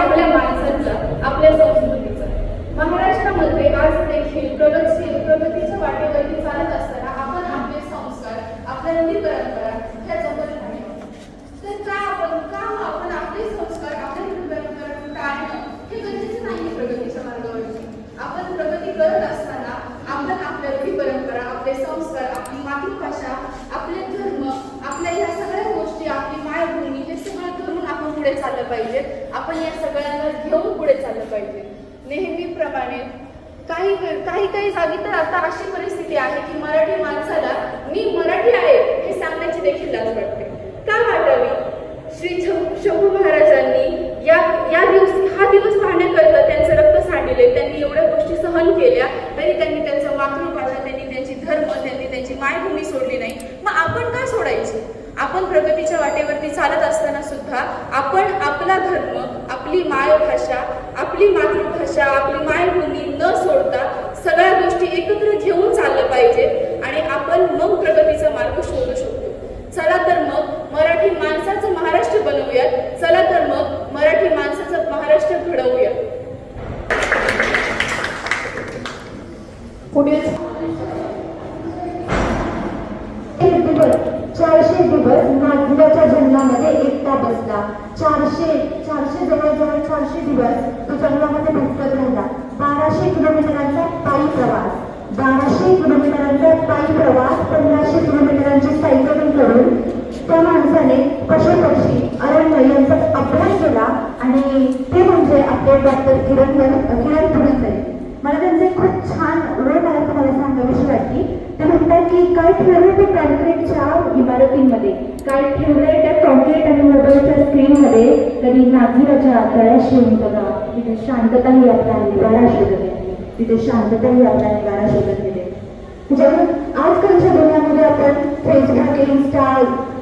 आपल्या माणसांचं आपल्या संस्कृतीचं. महाराष्ट्रामध्ये आज देखील प्रगतशील प्रगतीच्या वाटेवरती चालत असताना आपण आपले संस्कार आपल्या रूढी परंपरा ह्या जपत नाही तर का आपण का हो आपण आपले संस्कार आपल्या रूढी परंपरा टाळणं हे गरजेचं नाही प्रगतीच्या मार्गावर आपण प्रगती करत असताना आपण आपल्या रूढी परंपरा आपले संस्कार आपली मातृभाषा आपले धर्म आपल्या ह्या सगळ्या गोष्टी आपली मायभूमी हे सगळं करून आपण पुढे चाललं पाहिजे. आपण या सगळ्यांना घेऊन पुढे चाललं पाहिजे. नेहमीप्रमाणे काही काही काही जागी तर आता अशी परिस्थिती आहे की मराठी माणसाला मी मराठी आहे हे सांगण्याची देखील लाज वाटते. का वाटावी? श्री शंभू महाराजांनी या या दिवस हा दिवस पाहण्याकरता त्यांचं रक्त सांडले त्यांनी एवढ्या गोष्टी सहन केल्या तरी त्यांनी त्यांचं मातृभाषा त्यांनी त्यांची धर्म त्यांनी त्यांची मायभूमी सोडली नाही. मग आपण का सोडायची? आपण प्रगतीच्या वाटेवरती चालत असताना सुद्धा आपण आपला धर्म आपली मायभाषा आपली मातृभाषा आपली मायभूमी न सोडता सगळ्या गोष्टी एकत्र घेऊन चाललं पाहिजे आणि आपण मग प्रगतीचा मार्ग शोधू शकतो. चला तर मग मराठी माणसाचं महाराष्ट्र बनवूयात. चला तर मग मराठी माणसाचं महाराष्ट्र घडवूयात. चारशे दिवस नागरिकाच्या जंगलामध्ये एकटा बसला. चारशे चारशे जवळजवळ चारशे दिवस तो जंगलामध्ये भटकत राहिला. बाराशे किलोमीटरांचा पायी प्रवास. बाराशे किलोमीटरांचा पायी प्रवास पंधराशे किलोमीटरांची सायकलिंग करून त्या माणसाने पशु पक्षी अरण्य यांचा अभ्यास केला आणि ते म्हणजे आपले डॉक्टर किरण किरण पुरंदरे मला त्यांचे खूप छान ओळख आहे तुम्हाला सांगावीशी वाटली ते म्हणतात की काय ठेवलंय ते कॉन्क्रीटच्या इमारतींमध्ये? काय ठेवलंय त्या कॉन्क्रीट आणि मोबाईलच्या स्क्रीन कधी नागपुराच्या तळ्याशी येऊन बघा. तिथे शांतताही आपला निवारा शोधत येते तिथे शांतताही आपला निवारा शोधत गेले. जेव्हा आजकालच्या दुनियामध्ये आपण फेसबुक इन्स्टा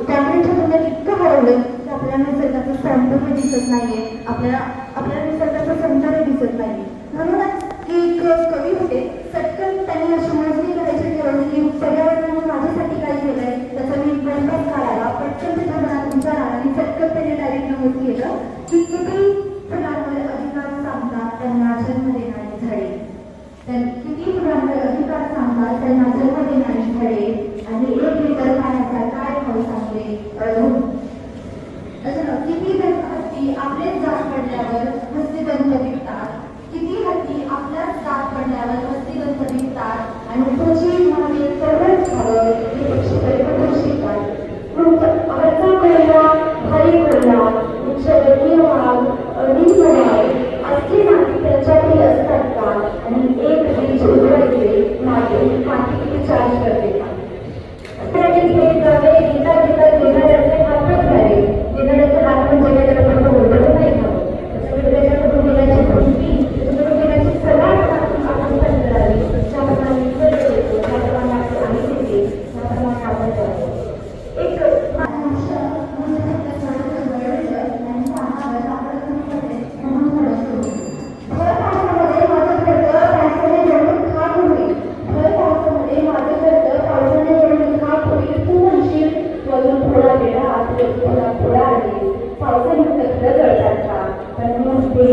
कॅमेऱ्याच्या दुनियात इतकं हरवलं की आपल्याला निसर्गाचं सौंदर्य दिसत नाहीये. आपल्याला आपल्याला निसर्गाचं सौंदर्य दिसत नाहीये. कार्यक्रम केलं. की किती फुलांवर अधिकार सांगतात त्यांना जन्म देणारी झाडे पावसाने घरं जळतात का? तर मी ते